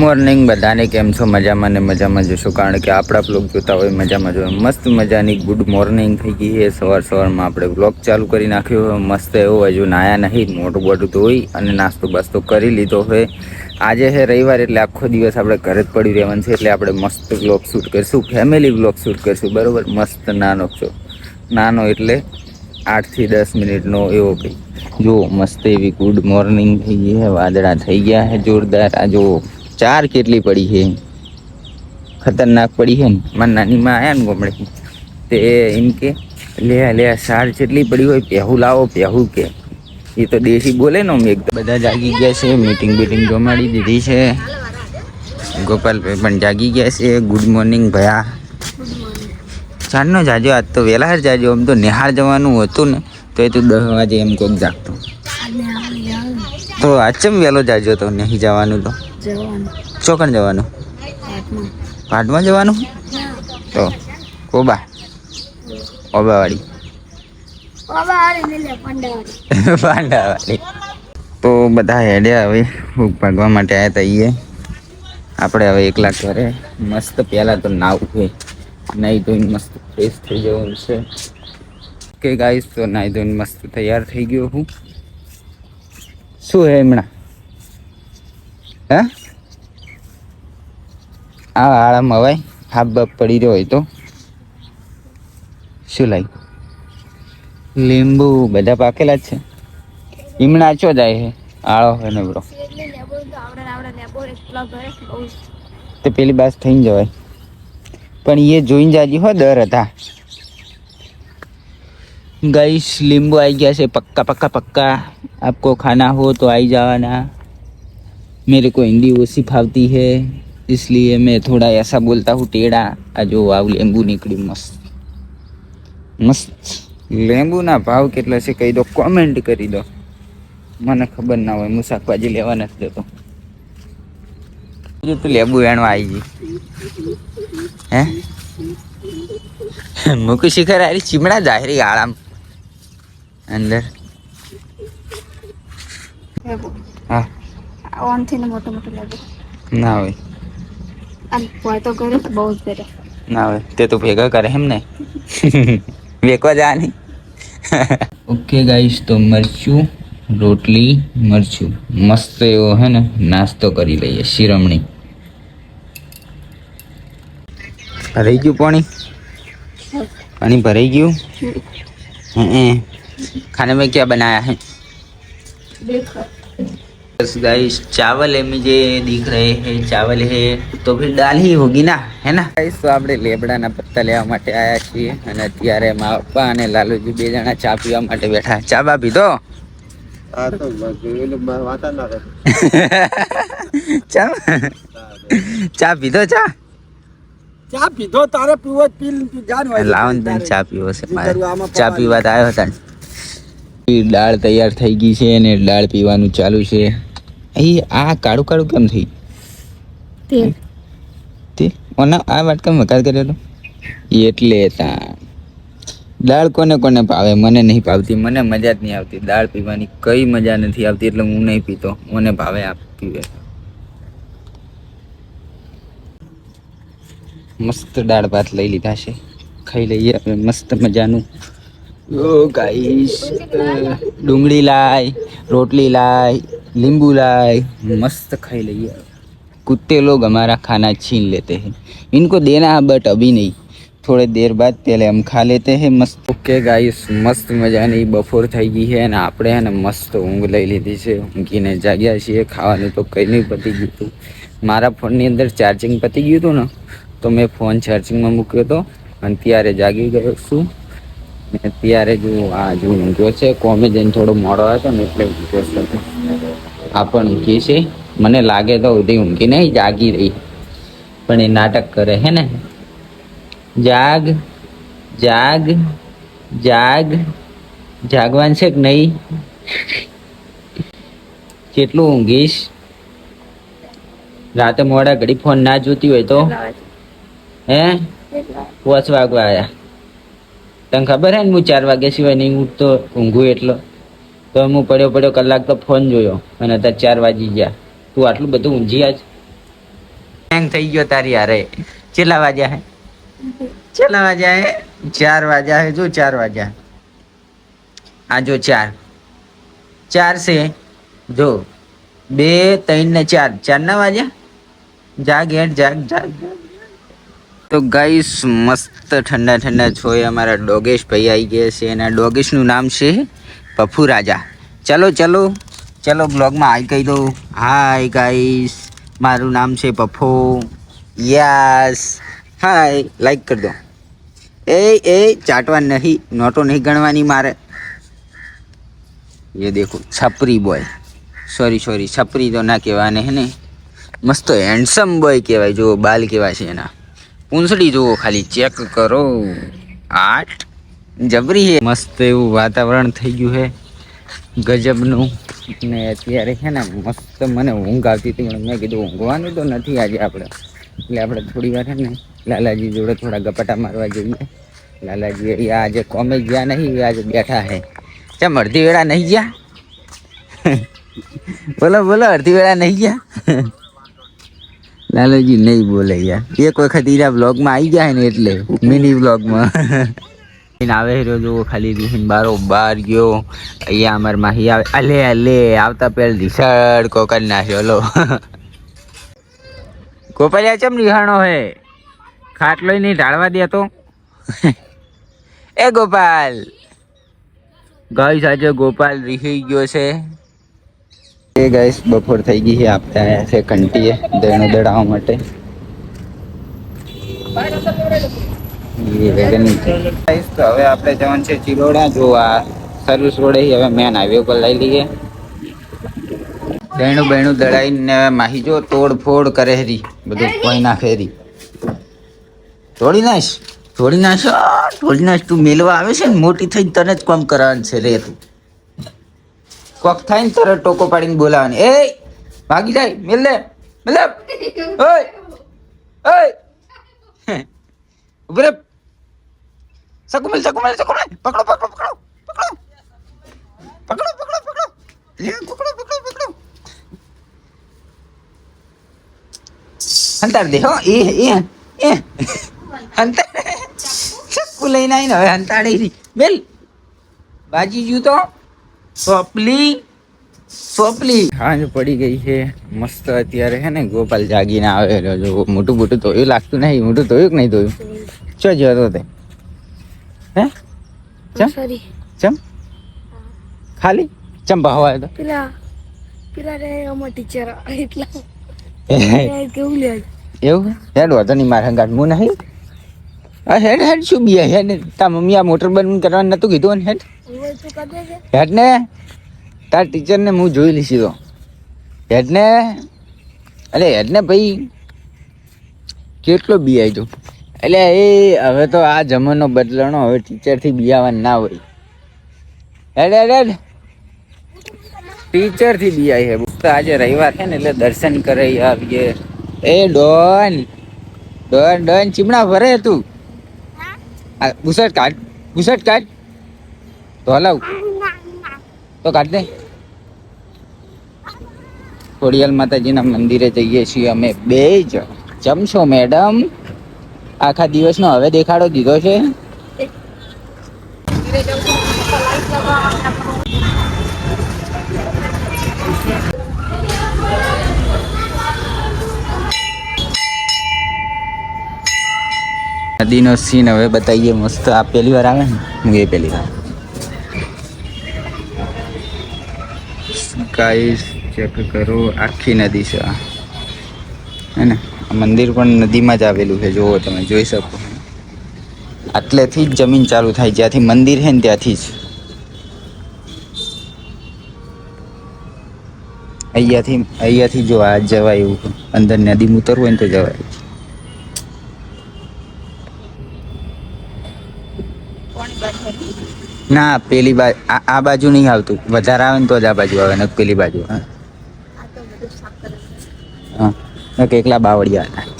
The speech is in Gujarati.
મોર્નિંગ બધાને કેમ છો? મજામાં ને મજામાં જોશો કારણ કે આપણા બ્લોગ જોતા હોય, મજામાં જોઈએ મસ્ત મજાની ગુડ મોર્નિંગ થઈ ગઈ છે. સવાર સવારમાં આપણે બ્લોગ ચાલુ કરી નાખ્યો હોય મસ્ત એવો હજુ નાયા નહીં. મોટું બોટું ધોઈ અને નાસ્તો બાસ્તો કરી લીધો હોય આજે છે રવિવાર એટલે આખો દિવસ આપણે ઘરે જ પડી રહેવાનું છે. એટલે આપણે મસ્ત બ્લોગ શૂટ કરીશું. ફેમિલી બ્લોગ શૂટ કરીશું. બરાબર? મસ્ત નાનો છો. નાનો એટલે આઠથી દસ મિનિટનો એવો કંઈ. જો મસ્ત એવી ગુડ મોર્નિંગ થઈ ગઈ છે. વાદળા થઈ ગયા છે જોરદાર. આ જો ચાર કેટલી પડી છે? ખતરનાક પડી છે ને? મારા નાનીમાં આવ્યા ને ગોમડે. તે એમ કે, લે લે સાર જેટલી પડી હોય પહેવું લાવો પહેવું કે. એ તો દેશી બોલે ને અમે એકદમ. બધા જાગી ગયા છે મીટિંગ બીટિંગ જમાડી દીધી છે. ગોપાલભાઈ પણ જાગી ગયા છે. ગુડ મોર્નિંગ ભયા. ચારનો જાજો, આજ તો વહેલા જાજો. આમ તો નિહાળ જવાનું હતું ને, તો એ તું દસ વાગે એમ કોક જાગતો. તો આચમ ચમ વહેલો જાજો તો નહીં જવાનું તો? જવાનું. ચોકણ જવાનું? પાટમાં જવાનું? તો કોબા? ઓબાવાડી પાંડાવાડી તો બધા હેડે હવે ભૂખ ભાગવા માટે આવ્યા હતા આપણે હવે એકલા ઘરે. મસ્ત પહેલાં તો નાવું નાહી ધોઈને મસ્ત ફ્રેશ થઈ જવાનું છે. કે ગાઈશ તો નાહી ધોઈને મસ્ત તૈયાર થઈ ગયો હું. શું હે હમણાં હે? આ આળામાં અવાય હાફ બાપ પડી રહ્યો હોય તો? શું લાઈ લીંબુ બધા પાકેલા જ છે. હિમણા ચો જાય છે આળો હે ને તો તે પેલી બાસ થઈને જવાય. પણ એ જોઈને જાજી હો દર હતા गाइस नींबू आई गया से पक्का पक्का पक्का आपको खाना हो तो आई जाना मेरे को हिंदी ओसी फावती है इसलिए मैं थोड़ा ऐसा बोलता हूँ टेढ़ा આ જો આવ લીંબુ નીકળ્યું મસ્ત મસ્ત લીંબુના ભાવ કેટલા છે કહી દો કોમેન્ટ કરી દો મને ખબર ના હોય હું શાકભાજી લેવા નથી જતો હજુ તું લેબુ વેણવા આવી ગઈ હે મુકુ શિખર આરી ચીમડા જાહેરી આરામ અંદર. હા. ઓનથી ને મોટો મોટો લાગે ના હોય. અને હોય તો કરે બહુ જ કરે ના હોય. તે તો ભેગા કરે એમ ને. વેકવા જવાની ઓકે ગાઈશ તો મરચું રોટલી મરચું. મસ્ત એવો હે ને નાસ્તો કરી લઈએ શિરમણી. ભરાઈ ગયું પાણી? પાણી ભરાઈ ગયું? હમ खाने में क्या बनाया है દેખો बस गाइस चावल है मुझे दिख रहे हैं चावल है तो फिर दाल ही होगी ना है ना गाइस તો આપણે લેબડાના પત્તા લેવા માટે આવ્યા છીએ અને અત્યારે મા પપ્પા અને લાલુજી બે જણા ચા પીવા માટે બેઠા ચા બા પીધો ચા ચા પીધો ચા ચા પીધો તારે પીવો જ પી પી જાન હોય લાવો ને તને ચા પીવો છે શું મારે કરવું આમાં ચા પાવાની? પીવા તો આવ્યો હતા ને. ઈ દાળ તૈયાર થઈ ગઈ છે અને દાળ પીવાનું ચાલુ છે. અહીં આ કાળું કાળું કેમ થઈ? તેલ. તે? ઓના આ વાટકા વઘાર કરેલો? એટલે દાળ કોને કોને ભાવે? મને નહીં ભાવતી મને મજા જ નહીં આવતી. દાળ પીવાની કઈ મજા નથી આવતી એટલે હું નહીં પીતો. મને ભાવે આ પીવે. મસ્ત દાળ ભાત લઈ લીધા છે. ખાઈ લઈએ મસ્ત મજાનું. ઓ ગાઈસ ડુંગળી લાય રોટલી લાય લીંબુ લાય મસ્ત ખાઈ લઈએ कुत्ते लोग हमारा खाना छीन लेते हैं इनको देना है बट अभी नहीं थोड़ी देर बाद पहले हम खा लेते हैं मस्त ઓકે ગાઈસ મસ્ત મજાની બપોર થઈ ગઈ છે અને આપણે હે ને મસ્ત ઊંઘ લઈ લીધી છે ઊંઘીને જાગ્યા છીએ ખાવાનું તો કંઈ નહીં પતી ગયું હતું મારા ફોનની અંદર ચાર્જિંગ પતી ગયું હતું ને તો મેં ફોન ચાર્જિંગમાં મૂક્યો હતો અને ત્યારે જાગી ગયો છું ને ત્યારે જો આ જો ઊંઘ્યો છે કોમે જઈને થોડો મોડો હતો ને એટલે ઊંઘ્યો છે. આ પણ ઊંઘી છે. મને લાગે તો ઉધી ઊંઘી નહીં જાગી રહી. પણ એ નાટક કરે હે ને? જાગ જાગ જાગ. જાગવાન છે કે નહીં? કેટલું ઊંઘીશ? રાતે મોડા ઘડી ફોન ના જોતી હોય તો? હે? પોચ વાગવા આયા. તને ખબર હે ને, હું ચાર વાગ્યા સિવાય નહીં ઉઠતો, ઊંઘું એટલો. તો હું પડ્યો પડ્યો કલાક તો ફોન જોયો, અને અત્યારે ચાર વાગી ગયા. તું આટલું બધું ઊંઘી આજ? હેંગ થઈ ગયો તારી હારે. કેટલા વાગ્યા હે? કેટલા વાગ્યા હે? ચાર વાગ્યા હે, જો ચાર વાગ્યા. આ જો ચાર. ચાર છે. જો. બે, ત્રણ ને ચાર. ચાર ના વાગ્યા? જાગ હેઠ જાગ જાગ. તો ગાઈસ મસ્ત ઠંડા ઠંડા છોય અમારા ડોગેશ ભાઈ આવી ગયા છે અને ડોગેશનું નામ છે પફુ રાજા. ચલો ચલો ચલો બ્લોગમાં આવી કહી દઉં. હાય ગાઈસ, મારું નામ છે પફો યસ. હાય લાઈક કરી દો. એ એ, ચાટવા નહીં, નોટો નહીં ગણવાની મારે. એ દેખો, છપરી બોય સોરી સોરી છપરી તો ના કહેવાને, હે ને? મસ્ત હેન્ડસમ બોય કહેવાય જો બાલ કહેવાય છે એના. પૂંછડી જુઓ, ખાલી ચેક કરો. આઠ જબરી હે. મસ્ત એવું વાતાવરણ થઈ ગયું હે. ગજબનું. ને અત્યારે છે ને મસ્ત મને ઊંઘ આવતી હતી, પણ મેં કીધું ઊંઘવાનું તો નથી આજે આપણે. એટલે આપણે થોડી વાર ને લાલાજી જોડે થોડા ગપાટા મારવા જઈએ. લાલાજી આજે કોમે ગયા નહીં આજે બેઠા હે. ચમ, અડધી વેળા નહીં ગયા? બોલો બોલો, અડધી વેળા નહીં ગયા? લાલાજી નહીં બોલે યાર. એક વખત ઈરા બ્લોગમાં આવી ગયા ને એટલે મિની બ્લોગમાં આવે રહ્યો જુઓ ખાલી રીહીન બારો બાર ગયો. અહીંયા અમાર માહી આવે. અલે અલે, આવતા પેલ રીસડ કોકર નાખ્યો લો કોપરિયા ચમ રિહાણો હે? ખાટલો નહીં ઢાળવા દે તો. એ ગોપાલ. ગાઈસ, આજે ગોપાલ રીહી ગયો છે. એ ગાઈસ બપોર થઈ ગઈ છે. આપણે આવ્યા છે કંટીએ દેણું દડાવવા માટે. હવે આપણે જવાનું છે ચિલોડા. જો આ સર્વિસ રોડે હવે મેન હાઈવે ઉપર લઈ લઈએ. દેણું બેણું દડાઈને માહી જો તોડફોડ કરે હરી બધું કોઈ નાખે હરી તોડી નાખ તોડી નાખ તોડી નાખ તું મેલવા આવે છે ને, મોટી થઈને તને જ કોમ કરવાનું છે રે તું. કોક થાય તરત ટોકો પાડીને બોલાવાની એ, ભાગી જાય. મેલ લે મતલબ ઓય. ઓય. ઉભરે સકુમલ સકુમલ સકુમલ પકડો પકડો પકડો. પકડો. પકડો પકડો પકડો. પકડો પકડો પકડો. અંતર દે. હો, એ એ એ. અંતર ચક્કુ લઈને આવીને હવે હંતાડી રહી. બેલ બાજી જુ તો? સોપલી સોપલી હાંજ પડી ગઈ છે. મસ્ત અત્યારે હે ને ગોપાલ જાગીને આવેલો જો મોટું મોટું ધોયું લાગતું નહીં મોટું ધોયું કે નહીં ધોયું? ચો જતો તે? હે? ચમ? ચમ? ખાલી? ચમ ભાવા તો? પેલા પેલા રે અમાર ટીચર એટલા. એવું કેવું લે હેડ વાતો નહીં મારા હંગાટ હું નહીં. હેડ હેડ શું બી હેડ? તા મમ્મી આ મોટર બંધ કરવાનું નતું કીધું ને હેડ? હેડ ને તાર ટીચરને હું જોઈ લઈશ તો હેડ ને અરે હેડ ને ભાઈ. કેટલો બી આવી એટલે એ હવે તો આ જમાનો બદલાણો હવે ટીચરથી બિયાવાનું ના હોય. હેડ હેડ હેડ. ટીચરથી બિયાય છે તો આજે રવિવાર છે ને એટલે દર્શન કરી આવીએ. એ ડોન ડોન ડોન ચીમણા ભરે તું. બુસટ કાઢ બુસટ કાઢ. તો હલાવ. તો કાઢ દે. ખોડિયાલ માતાજીના મંદિરે જઈએ છીએ અમે બે જ. જમશો મેડમ આખા દિવસનો હવે દેખાડો દીધો છે. નદીનો સીન હવે બતાવીએ. મસ્ત આ પહેલી વાર આવે ને? હું એ પહેલી વાર. ગાઈસ ચેક કરો, આખી નદી છે આ. હે ને? આ મંદિર પણ નદીમાં જ આવેલું છે, જુઓ તમે, જોઈ શકો. આટલેથી જ જમીન ચાલુ થાય, જ્યાંથી મંદિર છે ને ત્યાંથી જ. અહીંયાથી અહીંયાથી જો આ જવાય એવું, અંદર નદીમાં ઉતરવું હોય ને તો જવાય. ના પેલી બાજુ આ બાજુ નહીં આવતું. વધારે આવે ને તો જ આ બાજુ આવે ને પેલી બાજુ હા. હા એકલા બાવળિયા હતા.